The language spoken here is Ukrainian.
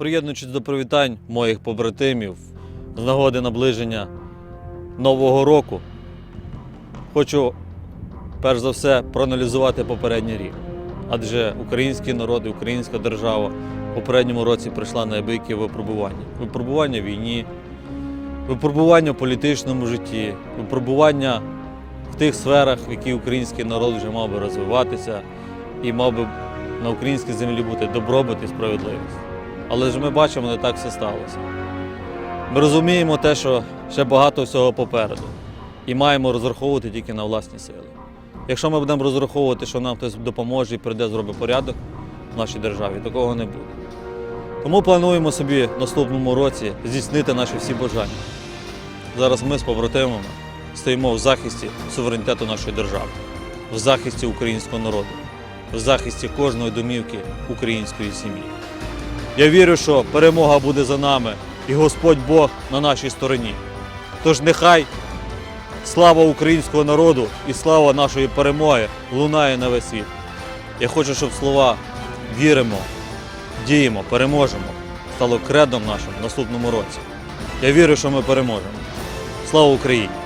Приєднуючись до привітань моїх побратимів з нагоди наближення Нового року, хочу перш за все проаналізувати попередній рік. Адже український народ і українська держава в попередньому році прийшла на неабиякі випробування. Випробування в війні, випробування в політичному житті, випробування в тих сферах, в які український народ вже мав би розвиватися і мав би на українській землі бути добробут і справедливість. Але ж ми бачимо, не так все сталося. Ми розуміємо те, що ще багато всього попереду, і маємо розраховувати тільки на власні сили. Якщо ми будемо розраховувати, що нам хтось допоможе і прийде, зробить порядок в нашій державі, такого не буде. Тому плануємо собі в наступному році здійснити наші всі бажання. Зараз ми з побратимами стоїмо в захисті суверенітету нашої держави, в захисті українського народу, в захисті кожної домівки української сім'ї. Я вірю, що перемога буде за нами і Господь Бог на нашій стороні. Тож нехай слава українського народу і слава нашої перемоги лунає на весь світ. Я хочу, щоб слова віримо, діємо, переможемо стало кредом нашим в наступному році. Я вірю, що ми переможемо. Слава Україні!